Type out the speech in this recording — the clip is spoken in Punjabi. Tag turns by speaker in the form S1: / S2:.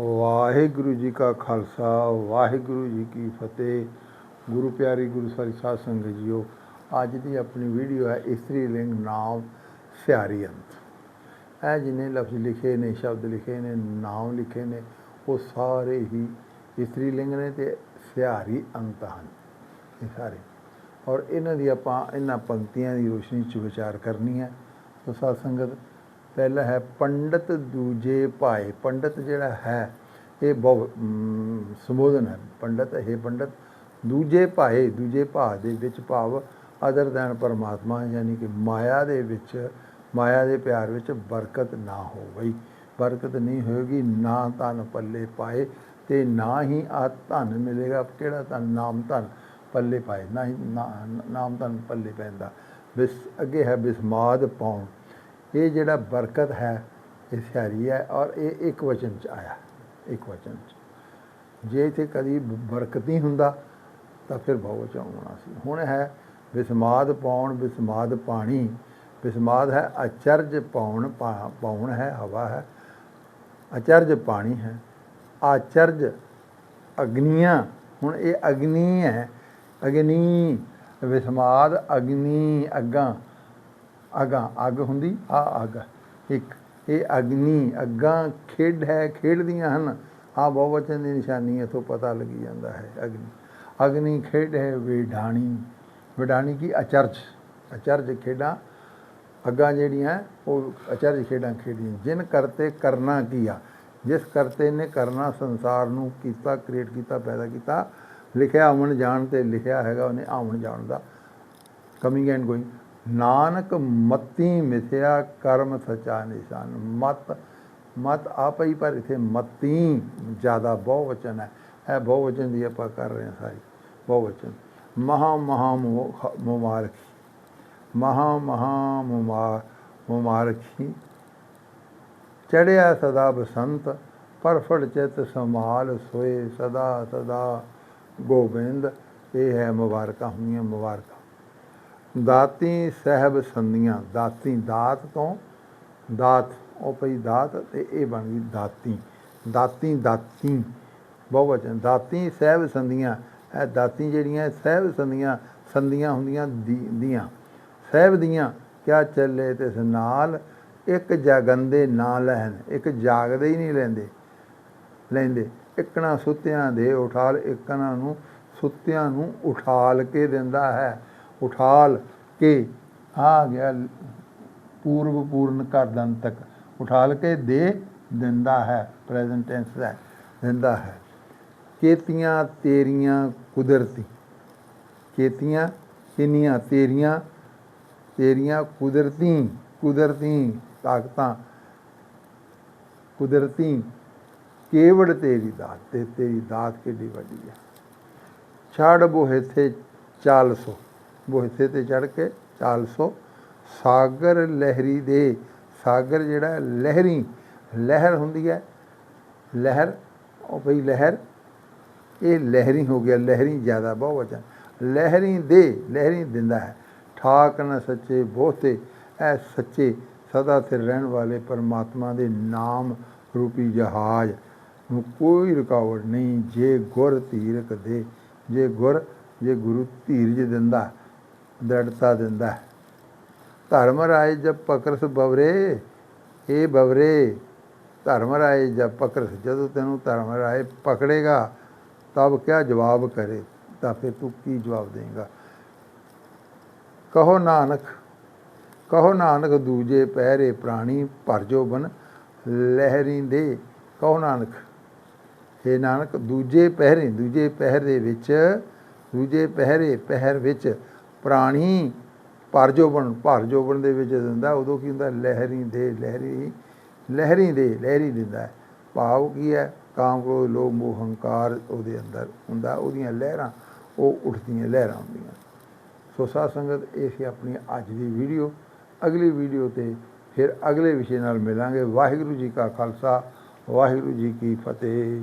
S1: ਵਾਹਿਗੁਰੂ ਜੀ ਕਾ ਖਾਲਸਾ, ਵਾਹਿਗੁਰੂ ਜੀ ਕੀ ਫਤਿਹ। ਗੁਰੂ ਪਿਆਰੀ ਗੁਰੂ ਸਾਰੀ ਸਾਧ ਸੰਗਤ ਜੀਓ, ਅੱਜ ਦੀ ਆਪਣੀ ਵੀਡੀਓ ਹੈ ਇਸਤਰੀ ਲਿੰਗ ਨਾਮ ਸਿਆਰੀ ਅੰਤ। ਇਹ ਜਿਨੇ ਲਫ਼ਜ਼ ਲਿਖੇ ਨੇ, ਸ਼ਬਦ ਲਿਖੇ ਨੇ, ਨਾਮ ਲਿਖੇ ਨੇ, ਉਹ ਸਾਰੇ ਹੀ ਇਸਤਰੀ ਲਿੰਗ ਨੇ ਤੇ ਸਿਆਰੀ ਅੰਤ ਹਨ। ਇਹ ਸਾਰੇ। ਔਰ ਇਹਨਾਂ ਦੀ ਆਪਾਂ, ਇਹਨਾਂ ਪੰਕਤੀਆਂ ਦੀ ਰੋਸ਼ਨੀ 'ਚ ਵਿਚਾਰ ਕਰਨੀ ਹੈ। ਸੋ ਸਾਧ ਸੰਗਤ ਪਹਿਲਾ ਹੈ ਪੰਡਤ, ਦੂਜੇ ਭਾਏ। ਪੰਡਤ ਜਿਹੜਾ ਹੈ, ਇਹ ਬਹੁ ਸੰਬੋਧਨ ਹੈ। ਪੰਡਤ ਇਹ ਪੰਡਤ, ਦੂਜੇ ਭਾਏ, ਦੂਜੇ ਭਾ ਦੇ ਵਿੱਚ ਭਾਵ ਅਦਰ ਦੈਨ ਪਰਮਾਤਮਾ, ਯਾਨੀ ਕਿ ਮਾਇਆ ਦੇ ਵਿੱਚ, ਮਾਇਆ ਦੇ ਪਿਆਰ ਵਿੱਚ ਬਰਕਤ ਨਾ ਹੋਵੇ ਬਰਕਤ ਨਹੀਂ ਹੋਏਗੀ, ਨਾ ਧਨ ਪੱਲੇ ਪਾਏ ਤੇ ਨਾ ਹੀ ਆ ਧਨ ਮਿਲੇਗਾ। ਕਿਹੜਾ ਧਨ? ਨਾਮ ਧਨ ਪੱਲੇ ਪਾਏ। ਨਾ ਹੀ ਨਾ- ਨਾਮ ਧਨ ਪੱਲੇ ਪੈਂਦਾ। ਬਿਸ, ਅੱਗੇ ਹੈ ਬਿਸਮਾਦ ਪਾਉਣ। ਇਹ ਜਿਹੜਾ ਬਰਕਤ ਹੈ, ਇਹ ਸਿਆਰੀ ਹੈ ਔਰ ਇਹ ਇੱਕ ਵਚਨ ਚ ਆਇਆ, ਇੱਕ ਵਚਨ ਚ। ਜੇ ਇੱਥੇ ਕਦੀ ਬਰਕਤ ਨਹੀਂ ਹੁੰਦਾ, ਤਾਂ ਫਿਰ ਬਹੁਵਚਨ ਹੋਣਾ ਸੀ। ਹੁਣ ਹੈ ਬਿਸਮਾਦ ਪਾਉਣ ਬਿਸਮਾਦ ਪਾਣੀ। ਬਿਸਮਾਦ ਹੈ ਅਚਰਜ ਪਾਉਣ ਪਾ- ਪਾਉਣ ਹੈ, ਹਵਾ ਹੈ। ਅਚਰਜ ਪਾਣੀ ਹੈ, ਆਚਰਜ ਅਗਨੀਆਂ। ਹੁਣ ਇਹ ਅਗਨੀ ਹੈ, ਅਗਨੀ ਵਿਸਮਾਦ ਅਗਨੀ ਅੱਗਾਂ। ਅਗਾਂ ਅੱਗ ਹੁੰਦੀ, ਆ ਅੱਗ। ਇੱਕ, ਇਹ ਅਗਨੀ, ਅੱਗਾਂ ਖੇਡ ਹੈ, ਖੇਡਦੀਆਂ ਹਨ। ਆ ਬਹੁਵਚਨ ਦੀ ਨਿਸ਼ਾਨੀ ਇਥੋਂ ਪਤਾ ਲੱਗੀ ਜਾਂਦਾ ਹੈ, ਅਗਨੀ। ਅਗਨੀ ਖੇਡ ਹੈ ਵਿਡਾਣੀ। ਵਿਡਾਣੀ ਕੀ? ਅਚਰਜ। ਅਚਰਜ ਖੇਡਾਂ, ਅੱਗਾਂ ਜਿਹੜੀਆਂ, ਉਹ ਅਚਰਜ ਖੇਡਾਂ ਖੇਡੀਆਂ। ਜਿਨ ਕਰਤੇ ਕਰਨਾ ਕੀਆ ਜਿਸ ਕਰਤੇ ਨੇ ਕਰਨਾ ਸੰਸਾਰ ਨੂੰ ਕੀਤਾ, ਕ੍ਰੀਏਟ ਕੀਤਾ, ਪੈਦਾ ਕੀਤਾ। ਲਿਖਿਆ ਆਵਣ ਜਾਣ ਤੇ ਲਿਖਿਆ ਹੈਗਾ ਉਹਨੇ ਆਵਣ ਜਾਣ ਦਾ। Coming and going. ਨਾਨਕ ਮਤੀ ਮਿਥਿਆ ਕਰਮ ਸਚਾ ਨਿਸ਼ਾਨ ਮਤ ਮਤ ਆਪ ਹੀ ਪਰ ਇਥੇ ਮਤੀ ਜ਼ਿਆਦਾ ਬਹੁਵਚਨ ਹੈ ਇਹ ਬਹੁਵਚਨ ਦੀ ਆਪਾਂ ਕਰ ਰਹੇ ਹਾਂ ਸਾਰੀ ਬਹੁਵਚਨ ਮਹਾ ਮਹਾ ਮੁ- ਮੁਬਾਰਕੀ ਮਹਾ ਮਹਾ ਮੁਮਾ- ਮੁਬਾਰਕੀ ਚੜਿਆ ਸਦਾ ਬਸੰਤ ਪਰਫੜ ਚਿਤ ਸਮਾਲ ਸੋਏ ਸਦਾ ਸਦਾ ਗੋਬਿੰਦ ਇਹ ਹੈ ਮੁਬਾਰਕਾਂ ਹੁੰਦੀਆਂ ਮੁਬਾਰਕਾਂ ਦਾਤੀ ਸਹਿਬ ਸੰਦੀਆਂ ਦਾਤੀ ਦਾਤ ਤੋਂ, ਦਾਤ, ਉਹ ਪਈ ਦਾਤ ਤੇ ਇਹ ਬਣ ਗਈ ਦਾਤੀ। ਦਾਤੀ ਦਾਤੀ, ਬਹੁਵਚਨ, ਦਾਤੀ ਸਹਿਬ ਸੰਦੀਆਂ ਇਹ ਦਾਤੀ ਜਿਹੜੀਆਂ ਸਹਿਬ ਸੰਦੀਆਂ ਸੰਦੀਆਂ ਹੁੰਦੀਆਂ ਦੀਆਂ। ਸਹਿਬ ਦੀਆਂ, ਕਿਆ ਚੱਲੇ ਤਿਸ ਨਾਲ, ਇੱਕ ਜਗੰਦੇ ਨਾ ਲੈਣ ਇੱਕ ਜਾਗਦੇ ਹੀ ਨਹੀਂ ਲੈਂਦੇ। ਲੈਂਦੇ, ਇਕਣਾ ਸੁੱਤਿਆਂ ਦੇ ਉਠਾਲ, ਇਕਣਾ ਨੂੰ ਸੁੱਤਿਆਂ ਨੂੰ ਉਠਾਲ ਕੇ ਦਿੰਦਾ ਹੈ। ਉਠਾਲ ਕੇ ਆ ਗਿਆ ਪੂਰਵ ਪੂਰਨ ਕਰ ਦਨ ਤੱਕ। ਉਠਾਲ ਕੇ ਦੇ ਦਿੰਦਾ ਹੈ ਪ੍ਰੈਜ਼ੈਂਟ ਟੈਂਸ ਹੈ, ਦਿੰਦਾ ਹੈ। ਕੇਤੀਆਂ ਤੇਰੀਆਂ ਕੁਦਰਤੀ। ਕੇਤੀਆਂ ਕਿੰਨੀਆਂ? ਤੇਰੀਆਂ ਤੇਰੀਆਂ ਕੁਦਰਤੀ ਕੁਦਰਤੀ ਤਾਕਤਾਂ। ਕੁਦਰਤੀ ਕੇਵੜ ਤੇਰੀ ਦਾਤ ਤੇ ਤੇਰੀ ਦਾਤ ਕਿੱਡੀ ਵੱਡੀ ਹੈ ਛੜ ਬੋਹਿਥੇ 400 ਬੋਹਿਥੇ ਤੇ ਚੜ ਕੇ 400 ਸਾਗਰ ਲਹਿਰੀ ਦੇ, ਸਾਗਰ ਜਿਹੜਾ ਲਹਿਰੀ, ਲਹਿਰ ਹੁੰਦੀ ਹੈ। ਲਹਿਰ, ਉਹ ਭਈ ਲਹਿਰ, ਇਹ ਲਹਿਰੀ ਹੋ ਗਿਆ, ਲਹਿਰੀ ਜ਼ਿਆਦਾ ਬਹੁਵਚਨ ਲਹਿਰੀ ਦੇ, ਲਹਿਰੀ ਦਿੰਦਾ ਹੈ। ਠਾਕ ਨ ਸੱਚੇ ਬਹੁਤੇ, ਐ ਸੱਚੇ ਸਦਾ ਸਿਰ ਰਹਿਣ ਵਾਲੇ ਪਰਮਾਤਮਾ ਦੇ ਨਾਮ ਰੂਪੀ ਜਹਾਜ਼ ਨੂੰ ਕੋਈ ਰੁਕਾਵਟ ਨਹੀਂ। ਜੇ ਗੁਰ ਧੀਰਕ ਦੇ, ਜੇ ਗੁਰ, ਜੇ ਗੁਰੂ ਧੀਰਜ ਦਿੰਦਾ ਦ੍ਰਿੜਤਾ ਦਿੰਦਾ ਹੈ। ਧਰਮ ਰਾਏ ਜਬ ਪਕਰਸ ਬਵਰੇ ਇਹ ਬਵਰੇ, ਧਰਮ ਰਾਏ ਜਬ ਪਕਰਸ। ਜਦੋਂ ਤੈਨੂੰ ਧਰਮ ਰਾਏ ਪਕੜੇਗਾ, ਤਬ ਕਿਆ ਜਵਾਬ ਕਰੇ? ਤਾਂ ਫਿਰ ਤੂੰ ਕੀ ਜਵਾਬ ਦੇਂਗਾ ਕਹੋ ਨਾਨਕ ਕਹੋ ਨਾਨਕ ਦੂਜੇ ਪਹਿਰੇ ਪ੍ਰਾਣੀ ਭਰ ਜੋ ਬਨ ਲਹਿਰੀ ਦੇ ਕਹੋ ਨਾਨਕ हे ਨਾਨਕ, ਦੂਜੇ ਪਹਿਰੇ, ਦੂਜੇ ਪਹਿਰ ਦੇ ਵਿੱਚ, ਦੂਜੇ ਪਹਿਰੇ ਪਹਿਰ ਵਿੱਚ ਪ੍ਰਾਣੀ ਭਰ ਜੋਬਨ ਦੇ ਵਿੱਚ ਦਿੰਦਾ, ਉਦੋਂ ਕੀ ਹੁੰਦਾ? ਲਹਿਰੀ ਦੇ, ਲਹਿਰੀ ਲਹਿਰੀ ਦੇ, ਲਹਿਰੀ ਦਿੰਦਾ। ਭਾਵ ਕੀ ਹੈ? ਕਾਮ ਕ੍ਰੋਧ, ਲੋਭ, ਮੋਹ, ਹੰਕਾਰ ਉਹਦੇ ਅੰਦਰ ਹੁੰਦਾ, ਉਹਦੀਆਂ ਲਹਿਰਾਂ, ਉਹ ਉੱਠਦੀਆਂ, ਲਹਿਰਾਂ ਹੁੰਦੀਆਂ। ਸੋ ਸਾਧ ਸੰਗਤ, ਇਹ ਸੀ ਆਪਣੀ ਅੱਜ ਦੀ ਵੀਡੀਓ। ਅਗਲੀ ਵੀਡੀਓ ਤੇ ਫਿਰ ਅਗਲੇ ਵਿਸ਼ੇ ਨਾਲ ਮਿਲਾਂਗੇ। ਵਾਹਿਗੁਰੂ ਜੀ ਕਾ ਖਾਲਸਾ, ਵਾਹਿਗੁਰੂ ਜੀ ਕੀ ਫਤਿਹ।